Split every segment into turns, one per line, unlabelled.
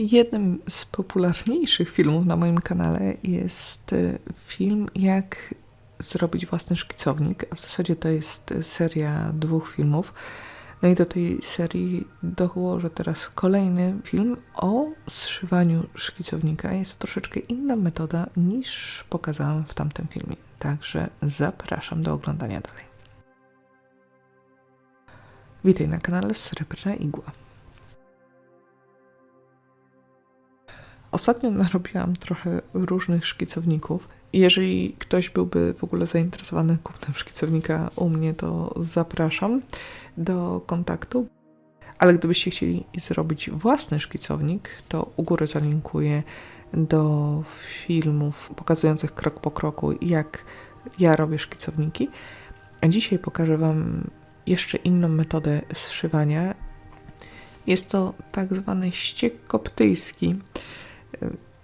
Jednym z popularniejszych filmów na moim kanale jest e, film Jak zrobić własny szkicownik. W zasadzie to jest seria dwóch filmów. No i do tej serii dołożę teraz kolejny film o zszywaniu szkicownika. Jest to troszeczkę inna metoda niż pokazałam w tamtym filmie. Także zapraszam do oglądania dalej. Witaj na kanale Srebrna Igła. Ostatnio narobiłam trochę różnych szkicowników. Jeżeli ktoś byłby w ogóle zainteresowany kupnem szkicownika u mnie, to zapraszam do kontaktu. Ale gdybyście chcieli zrobić własny szkicownik, to u góry zalinkuję do filmów pokazujących krok po kroku, jak ja robię szkicowniki. A dzisiaj pokażę Wam jeszcze inną metodę zszywania. Jest to tak zwany ściek koptyjski.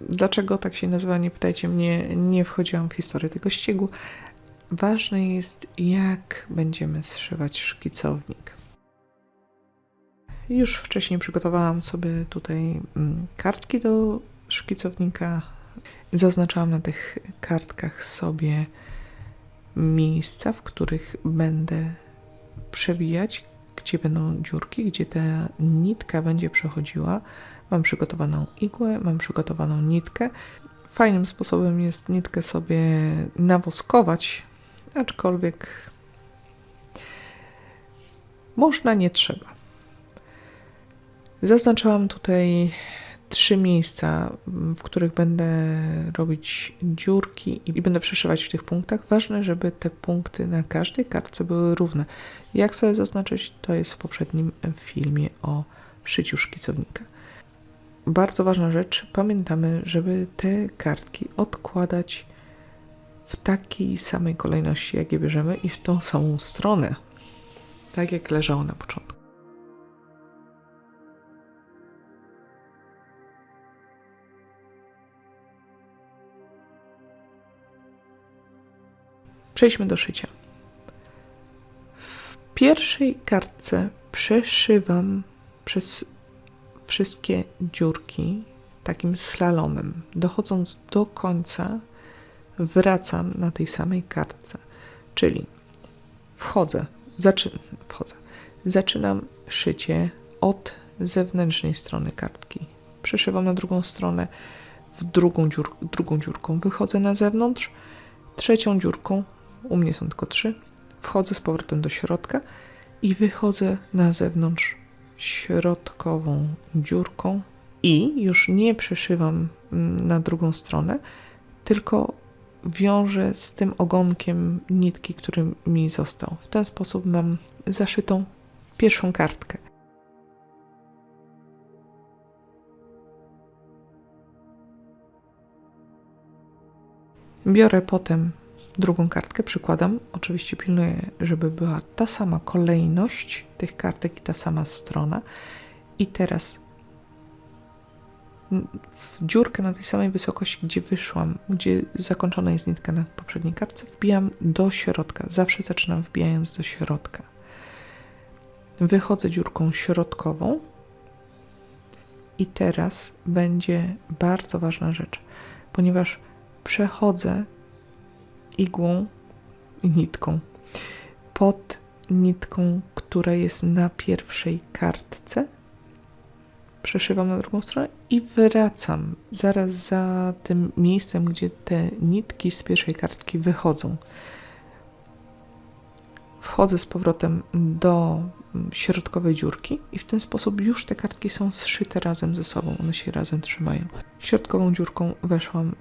Dlaczego tak się nazywa, nie pytajcie mnie, nie wchodziłam w historię tego ściegu. Ważne jest, jak będziemy zszywać szkicownik. Już wcześniej przygotowałam sobie tutaj mm, kartki do szkicownika. Zaznaczałam na tych kartkach sobie miejsca, w których będę przewijać, gdzie będą dziurki, gdzie ta nitka będzie przechodziła. Mam przygotowaną igłę, mam przygotowaną nitkę. Fajnym sposobem jest nitkę sobie nawoskować, aczkolwiek można, nie trzeba. Zaznaczyłam tutaj trzy miejsca, w których będę robić dziurki i będę przeszywać w tych punktach. Ważne, żeby te punkty na każdej kartce były równe. Jak sobie zaznaczyć, to jest w poprzednim filmie o szyciu szkicownika. Bardzo ważna rzecz, pamiętamy, żeby te kartki odkładać w takiej samej kolejności, jak je bierzemy i w tą samą stronę, tak jak leżało na początku. Przejdźmy do szycia. W pierwszej kartce przeszywam przez wszystkie dziurki takim slalomem. Dochodząc do końca, wracam na tej samej kartce. Czyli wchodzę, zaczy, wchodzę. Zaczynam szycie od zewnętrznej strony kartki. Przeszywam na drugą stronę, w drugą, dziur, drugą dziurką wychodzę na zewnątrz, trzecią dziurką u mnie są tylko trzy. Wchodzę z powrotem do środka i wychodzę na zewnątrz środkową dziurką i już nie przeszywam mm, na drugą stronę, tylko wiążę z tym ogonkiem nitki, który mi został. W ten sposób mam zaszytą pierwszą kartkę. Biorę potem drugą kartkę, przykładam. Oczywiście pilnuję, żeby była ta sama kolejność tych kartek i ta sama strona. I teraz w dziurkę na tej samej wysokości, gdzie wyszłam, gdzie zakończona jest nitka na poprzedniej kartce, wbijam do środka. Zawsze zaczynam wbijając do środka. Wychodzę dziurką środkową i teraz będzie bardzo ważna rzecz, ponieważ przechodzę igłą i nitką. Pod nitką, która jest na pierwszej kartce, przeszywam na drugą stronę i wracam zaraz za tym miejscem, gdzie te nitki z pierwszej kartki wychodzą. Wchodzę z powrotem do środkowej dziurki i w ten sposób już te kartki są zszyte razem ze sobą, one się razem trzymają. Środkową dziurką weszłam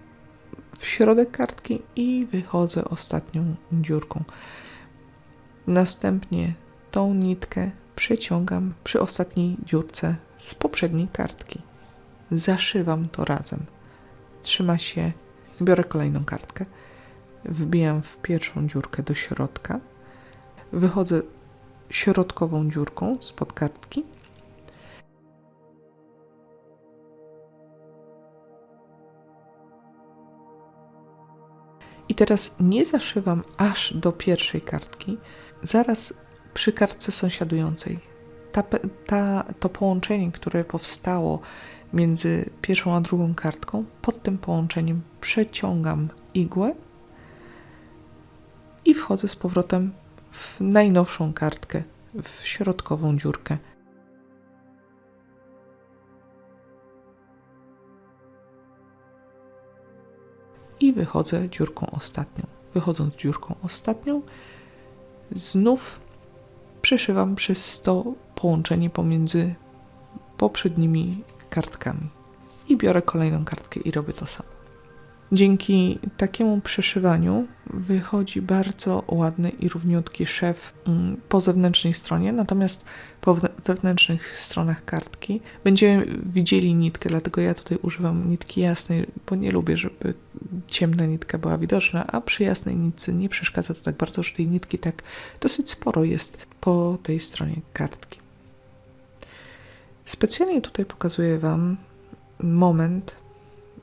w środek kartki i wychodzę ostatnią dziurką. Następnie tą nitkę przeciągam przy ostatniej dziurce z poprzedniej kartki. Zaszywam to razem. Trzyma się, biorę kolejną kartkę, wbijam w pierwszą dziurkę do środka, wychodzę środkową dziurką spod kartki I teraz nie zaszywam aż do pierwszej kartki, zaraz przy kartce sąsiadującej. ta, ta, to połączenie, które powstało między pierwszą a drugą kartką, pod tym połączeniem przeciągam igłę i wchodzę z powrotem w najnowszą kartkę, w środkową dziurkę. Wychodzę dziurką ostatnią. Wychodząc dziurką ostatnią, znów przeszywam przez to połączenie pomiędzy poprzednimi kartkami. I biorę kolejną kartkę i robię to samo. Dzięki takiemu przeszywaniu wychodzi bardzo ładny i równiutki szef mm, po zewnętrznej stronie, natomiast po wewnętrznych stronach kartki będziemy widzieli nitkę, dlatego ja tutaj używam nitki jasnej, bo nie lubię, żeby ciemna nitka była widoczna, a przy jasnej nitce nie przeszkadza to tak bardzo, że tej nitki tak dosyć sporo jest po tej stronie kartki. Specjalnie tutaj pokazuję Wam moment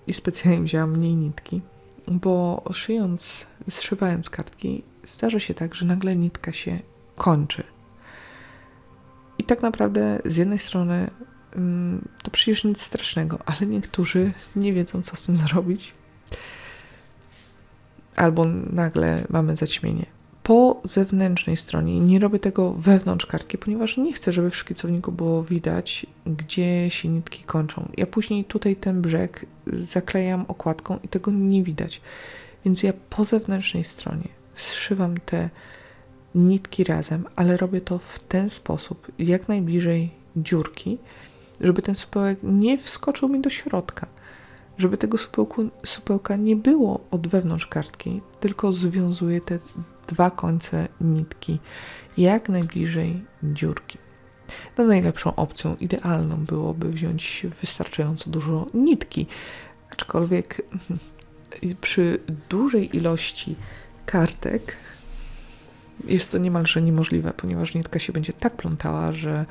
i specjalnie wzięłam mniej nitki, bo szyjąc, zszywając kartki, zdarza się tak, że nagle nitka się kończy. I tak naprawdę z jednej strony mm, to przecież nic strasznego, ale niektórzy nie wiedzą, co z tym zrobić. Albo nagle mamy zaćmienie. Po zewnętrznej stronie nie robię tego wewnątrz kartki, ponieważ nie chcę, żeby w szkicowniku było widać, gdzie się nitki kończą. Ja później tutaj ten brzeg zaklejam okładką i tego nie widać. Więc ja po zewnętrznej stronie zszywam te nitki razem, ale robię to w ten sposób, jak najbliżej dziurki, żeby ten supełek nie wskoczył mi do środka. Żeby tego supełku, supełka nie było od wewnątrz kartki, tylko związuję te dwa końce nitki jak najbliżej dziurki. No najlepszą opcją, idealną byłoby wziąć wystarczająco dużo nitki, aczkolwiek przy dużej ilości kartek jest to niemalże niemożliwe, ponieważ nitka się będzie tak plątała, że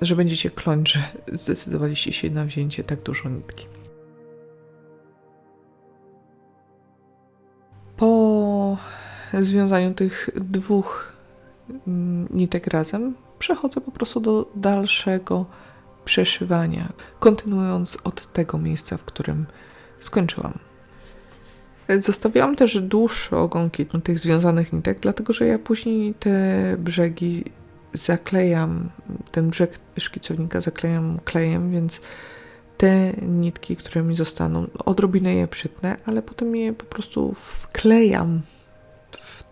że będziecie kląć, że zdecydowaliście się na wzięcie tak dużo nitki. Związaniu tych dwóch mm, nitek razem, przechodzę po prostu do dalszego przeszywania, kontynuując od tego miejsca, w którym skończyłam. Zostawiałam też dłuższe ogonki tych związanych nitek, dlatego że ja później te brzegi zaklejam, ten brzeg szkicownika zaklejam klejem, więc te nitki, które mi zostaną, odrobinę je przytnę, ale potem je po prostu wklejam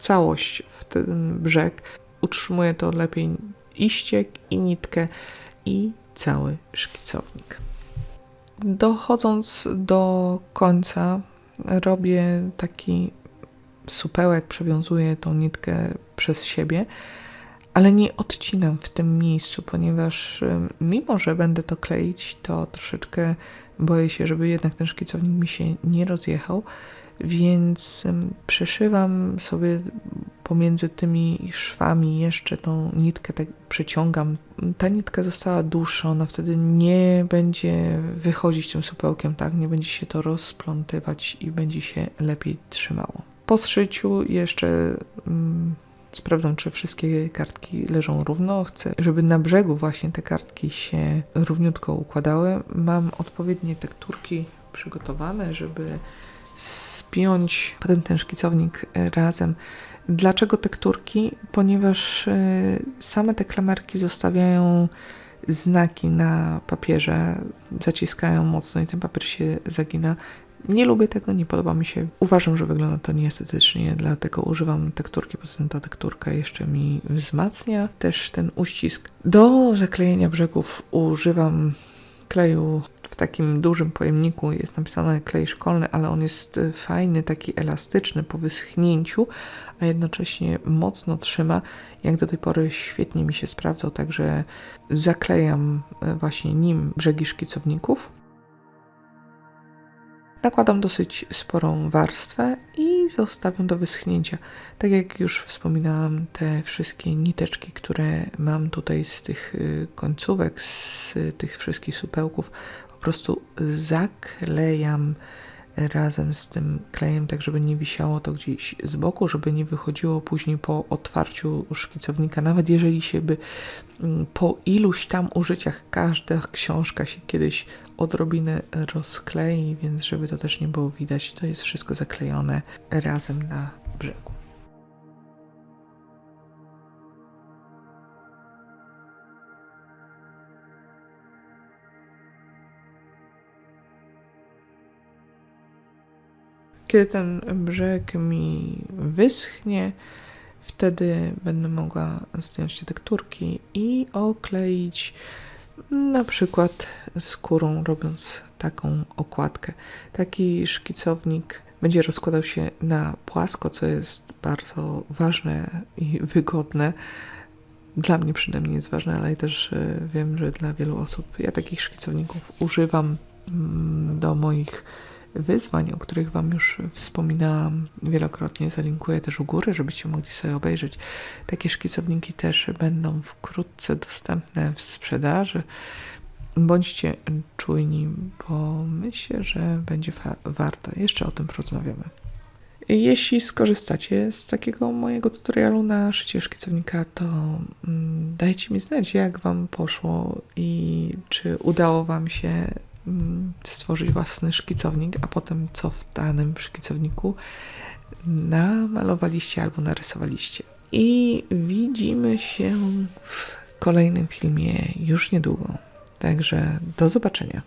całość w ten brzeg. Utrzymuję to lepiej i ściek, i nitkę, i cały szkicownik. Dochodząc do końca, robię taki supełek, przewiązuję tą nitkę przez siebie, ale nie odcinam w tym miejscu, ponieważ ym, mimo, że będę to kleić, to troszeczkę boję się, żeby jednak ten szkicownik mi się nie rozjechał, więc przeszywam sobie pomiędzy tymi szwami jeszcze tą nitkę, tak przeciągam. Ta nitka została dłuższa, ona wtedy nie będzie wychodzić tym supełkiem, tak, nie będzie się to rozplątywać i będzie się lepiej trzymało. Po zszyciu jeszcze mm, sprawdzam, czy wszystkie kartki leżą równo. Chcę, żeby na brzegu właśnie te kartki się równiutko układały. Mam odpowiednie tekturki przygotowane, żeby spiąć potem ten szkicownik e, razem. Dlaczego tekturki? Ponieważ e, same te klamerki zostawiają znaki na papierze, zaciskają mocno i ten papier się zagina. Nie lubię tego, nie podoba mi się. Uważam, że wygląda to nieestetycznie, dlatego używam tekturki, poza tym ta tekturka jeszcze mi wzmacnia też ten uścisk. Do zaklejenia brzegów używam kleju w takim dużym pojemniku. Jest napisane klej szkolny, ale on jest y, fajny, taki elastyczny po wyschnięciu, a jednocześnie mocno trzyma. Jak do tej pory świetnie mi się sprawdzał, także zaklejam y, właśnie nim brzegi szkicowników. Nakładam dosyć sporą warstwę i zostawiam do wyschnięcia. Tak jak już wspominałam, te wszystkie niteczki, które mam tutaj z tych y, końcówek, z tych wszystkich supełków, po prostu zaklejam razem z tym klejem, tak żeby nie wisiało to gdzieś z boku, żeby nie wychodziło później po otwarciu szkicownika, nawet jeżeli się by mm, po iluś tam użyciach każda książka się kiedyś odrobinę rozklei, więc żeby to też nie było widać, to jest wszystko zaklejone razem na brzegu. Kiedy ten brzeg mi wyschnie, wtedy będę mogła zdjąć te tekturki i okleić na przykład skórą, robiąc taką okładkę. Taki szkicownik będzie rozkładał się na płasko, co jest bardzo ważne i wygodne. Dla mnie przynajmniej jest ważne, ale też e, wiem, że dla wielu osób. Ja takich szkicowników używam mm, do moich wyzwań, o których Wam już wspominałam wielokrotnie. Zalinkuję też u góry, żebyście mogli sobie obejrzeć. Takie szkicowniki też będą wkrótce dostępne w sprzedaży. Bądźcie czujni, bo myślę, że będzie warto. Jeszcze o tym porozmawiamy. Jeśli skorzystacie z takiego mojego tutorialu na szycie szkicownika, to mm, dajcie mi znać, jak Wam poszło i czy udało Wam się stworzyć własny szkicownik, a potem co w danym szkicowniku namalowaliście albo narysowaliście. I widzimy się w kolejnym filmie już niedługo. Także do zobaczenia.